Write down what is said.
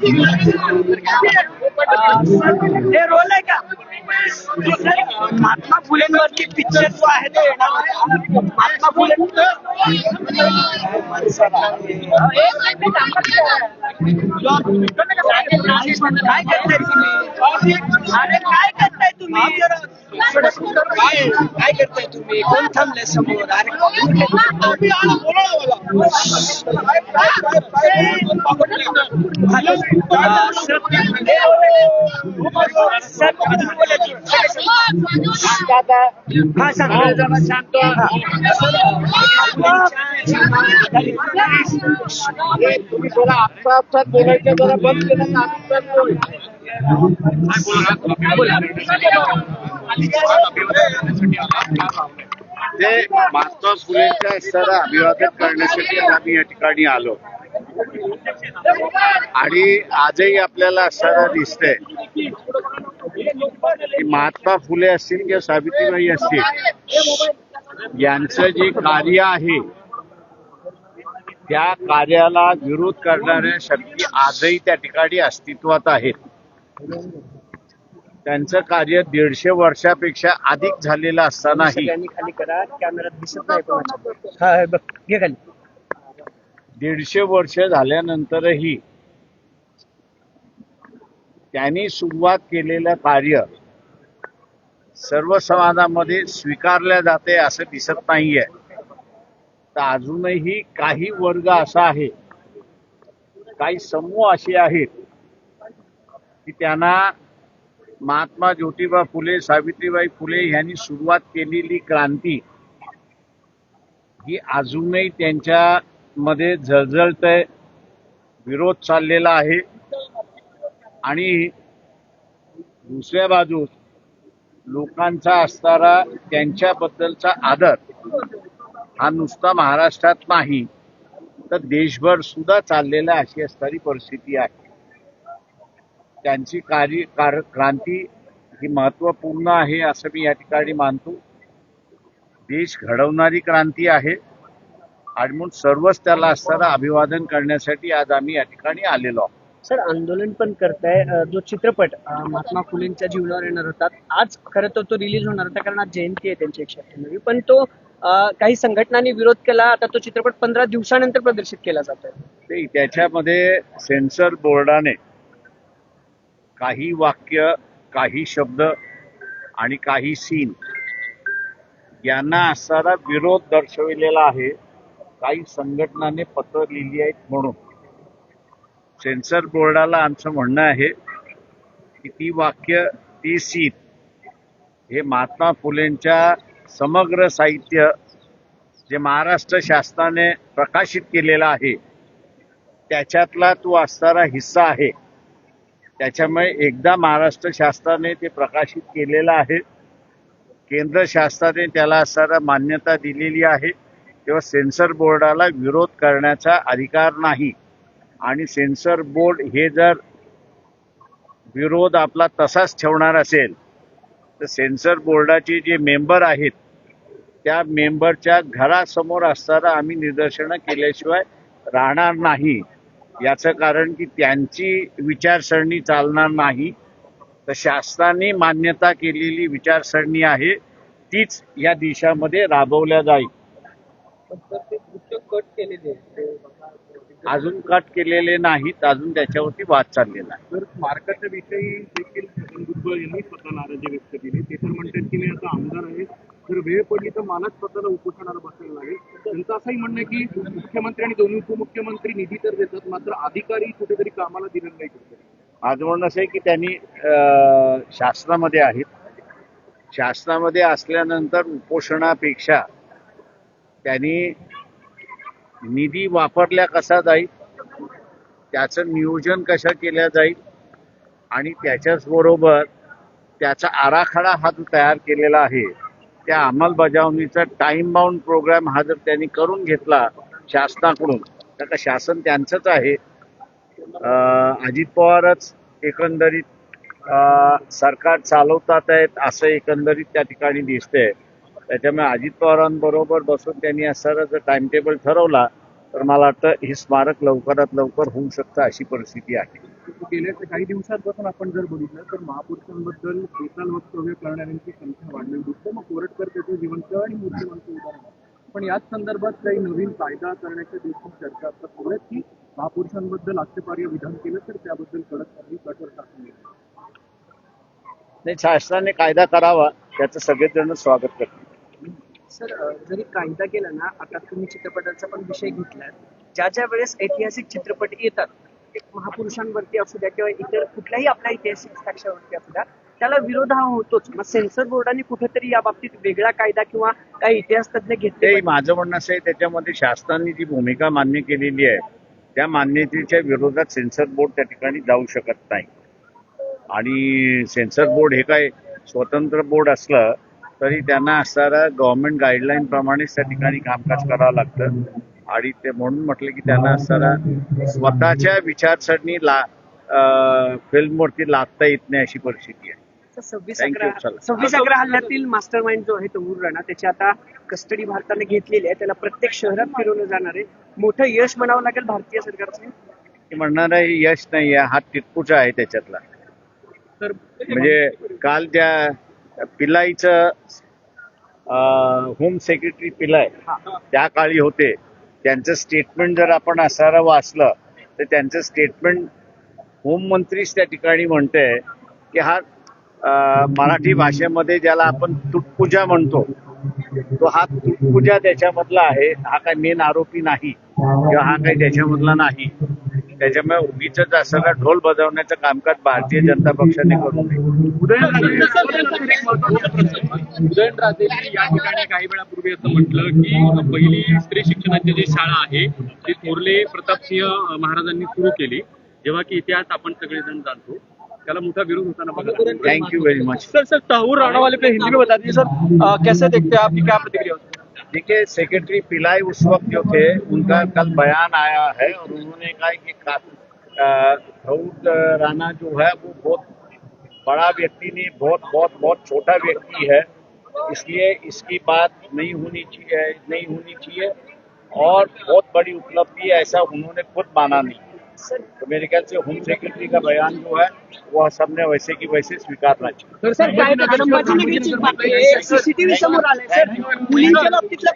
हे रोल आहे का महात्मा फुलेंवरती पिक्चर जो आहे तो येणार होता. महात्मा फुले काय करताय तुम्ही अरे काय करताय तुम्ही काय करताय तुम्ही कोण थांबले समोर अरे सर तुम्ही बोलायचं. हा सांगा तुम्ही थोडा आपसा आपसात बोलायचं जरा बंद केलं ना ते महात्मा फुलेंच्या सर अभिवादन करण्यासाठी आज आम्ही या ठिकाणी आलो आणि आजही आपल्याला असताना दिसतंय की महात्मा फुले असतील किंवा सावित्रीबाई असतील यांचं जे कार्य आहे त्या कार्याला विरोध करणाऱ्या शक्ती आजही त्या ठिकाणी अस्तित्वात आहेत. त्यांचं कार्य दीडशे वर्षापेक्षा अधिक झालेलं असतानाही दीडशे वर्ष झाल्यानंतरही त्यांनी सुरुवात केलेलं कार्य सर्व समाजामध्ये स्वीकारल्या जाते असं दिसत नाहीये. तर अजूनही काही वर्ग असा आहे काही समूह असे आहेत की त्यांना महात्मा ज्योतिबा फुले सावित्रीबाई फुले यांनी सुरुवात केलेली क्रांती ही अजूनही त्यांच्या मध्ये जळजळतय विरोध चाललेला आहे. आणि दुसऱ्या बाजूस लोकांचा असणारा त्यांच्याबद्दलचा आदर हा नुसता महाराष्ट्रात नाही तर देशभर सुद्धा चाललेला अशी असणारी परिस्थिती आहे. त्यांची कार्य कार क्रांती ही महत्त्वपूर्ण आहे असं मी या ठिकाणी मानतो. देश घडवणारी क्रांती आहे. आणि म्हणून सर्वच त्याला असताना अभिवादन करण्यासाठी आज आम्ही या ठिकाणी आलेलो आहोत. सर आंदोलन पण करताय. जो चित्रपट महात्मा फुलेंच्या जीवनावर येणार होता आज खरं तर तो रिलीज होणार होता कारण आज जयंती आहे त्यांची एकशे अठ्ठ्याण्णवी. पण तो काही संघटनांनी विरोध केला आता तो चित्रपट पंधरा दिवसानंतर प्रदर्शित केला जातोय. ते त्याच्यामध्ये सेन्सर बोर्डाने काही वाक्य काही शब्द आणि काही सीन यांना असणारा विरोध दर्शविलेला आहे. काही संघटनाने पत्र लिहिली आहेत म्हणून. सेन्सर बोर्डाला आमचं म्हणणं आहे की ती वाक्य ती सीट हे महात्मा फुलेंच्या समग्र साहित्य जे महाराष्ट्र शासनाने प्रकाशित केलेलं आहे त्याच्यातला तो असणारा हिस्सा आहे. त्याच्यामुळे एकदा महाराष्ट्र शासनाने ते प्रकाशित केलेलं आहे. केंद्र शासनाने त्याला असणारा मान्यता दिलेली आहे. तेव्हा सेन्सर बोर्डाला विरोध करण्याचा अधिकार नाही. आणि सेन्सर बोर्ड हे जर विरोध आपला तसाच ठेवणार असेल तर सेन्सर बोर्डाचे जे मेंबर आहेत त्या मेंबरच्या घरासमोर असताना आम्ही निदर्शनं केल्याशिवाय राहणार नाही. याचं कारण की त्यांची विचारसरणी चालणार नाही. तर शासनाने मान्यता केलेली विचारसरणी आहे तीच या देशामध्ये राबवल्या जाईल. अजून कट केलेले नाहीत अजून त्याच्यावरती वाद चाललेला आहे. तर स्मारकाच्या विषयी देखील भुजबळ यांनी स्वतः नाराजी व्यक्त केली. ते तर म्हणतात की मी आता आमदार आहे. जर वेळ पडली तर मलाच स्वतःला उपोषणाला बसायला लागेल. त्यांचं असंही म्हणणं आहे की मुख्यमंत्री आणि दोन्ही उपमुख्यमंत्री निधी तर देतात मात्र अधिकारी कुठेतरी कामाला दिलेलं नाही कुठेतरी. माझं म्हणणं असं आहे की त्यांनी अं, शासनामध्ये आहेत. शासनामध्ये असल्यानंतर उपोषणापेक्षा त्यांनी निधी वापरल्या कसा जाईल त्याचं नियोजन कशा केल्या जाईल आणि त्याच्याच बरोबर त्याचा आराखडा हा जो तयार केलेला आहे त्या अंमलबजावणीचा टाइम बाउंड प्रोग्राम हा जर त्यांनी करून घेतला शासनाकडून तर का शासन त्यांचंच आहे. अजित पवारच एकंदरीत अं, सरकार चालवतात आहेत असं एकंदरीत त्या ठिकाणी दिसतंय. त्याच्यामुळे अजित पवारांबरोबर बसून त्यांनी असं जर टाइम टेबल ठरवला तर मला वाटतं हे स्मारक लवकरात लवकर होऊ शकतं अशी परिस्थिती आहे. गेल्या काही दिवसांपासून आपण जर बघितलं तर महापुरुषांबद्दल बेताल वक्तव्य करणाऱ्यांची संख्या वाढलेली दिसते. मग कोरटकर त्याचं जिवंत आणि मूर्तिमंत उदाहरण. पण याच संदर्भात काही नवीन कायदा करण्याच्या देखील चर्चा आता सुरू आहेत की महापुरुषांबद्दल आक्षेपार्ह विधान केलं तर त्याबद्दल कडक कारवाई कठोर नाही शासनाने कायदा करावा त्याचं सगळेजण स्वागत करतील. सर जरी कायदा केला ना आता तुम्ही चित्रपटाचा पण विषय घेतलाय ज्या ज्या वेळेस ऐतिहासिक चित्रपट येतात महापुरुषांवरती असू द्या किंवा इतर कुठल्याही आपल्या ऐतिहासिक साक्षावरती असू द्या त्याला विरोध हा होतोच. मग सेन्सर बोर्डाने कुठेतरी या बाबतीत वेगळा कायदा किंवा काही इतिहास तज्ञ घेतले ते माझं म्हणणं असं आहे त्याच्यामध्ये शासनाने जी भूमिका मान्य केलेली आहे त्या मान्यतेच्या विरोधात सेन्सर बोर्ड त्या ठिकाणी जाऊ शकत नाही. आणि सेन्सर बोर्ड हे काय स्वतंत्र बोर्ड असलं तरी त्यांना असणाऱ्या गव्हर्नमेंट गाईडलाईन प्रमाणेच त्या ठिकाणी पास करावं लागतं. आणि ते म्हणून म्हटलं की त्यांना असणारा स्वतःच्या विचारसरणी ला फिल्मवरती लादता येत नाही अशी परिस्थिती आहे. सव्वीस अकरा चला. सव्वीस अकरा हल्ल्यातील मास्टर माइंड जो आहे तमूर राणा त्याची आता कस्टडी भारताने घेतलेली आहे. त्याला प्रत्येक शहरात फिरवलं जाणार आहे. मोठं यश म्हणावं लागेल भारतीय सरकारचं? म्हणणार आहे यश नाही आहे हा टिटपूचा आहे त्याच्यातला. तर म्हणजे काल त्या पिलाईचं होम सेक्रेटरी पिलाय त्या काळी होते. त्यांचं स्टेटमेंट जर आपण असारा वाचलं तर त्यांचं स्टेटमेंट होम मंत्रीच त्या ठिकाणी म्हणते की हा मराठी भाषेमध्ये ज्याला आपण तुटपूजा म्हणतो तो हा तुटपूजा त्याच्यामधला आहे. हा काय मेन आरोपी नाही. किंवा हा काही त्याच्यामधला नाही. त्याच्यामुळे उगीच असणारा ढोल बजावण्याचं कामकाज भारतीय जनता पक्षाने करू नये. उदयनराजेंनी या ठिकाणी काही वेळापूर्वी असं म्हटलं की पहिली स्त्री शिक्षणाची जी शाळा आहे ती थोरले प्रतापसिंह महाराजांनी सुरू केली. जेव्हा की इतिहास आपण सगळेजण जाणतो. त्याला मोठा विरोध होताना बघा. Thank you very much sir sir Tahawwur Rana वाले पे हिंदी में बता दीजिए सर कैसे देखते हैं आपकी क्या प्रतिक्रिया होती? है देखिए सेक्रेटरी पिलाई उस वक्त जो थे उनका कल बयान आया है और उन्होंने कहा कि अ, राणा जो है वो बहुत बड़ा व्यक्ति नहीं बहुत बहुत बहुत छोटा व्यक्ति है। इसलिए इसकी बात नहीं होनी चाहिए नहीं होनी चाहिए और बहुत बड़ी उपलब्धि ऐसा उन्होंने खुद माना नहीं। तो मेरे ख्याल से होम सेक्रेटरी का बयान जो है वह सबने वैसे की वैसे स्वीकारना चाहिए सर काय संभाजीनगरची बातमी आहे सीसीटीव्ही समोर आले सर. मुलींच्या बाबतीतलं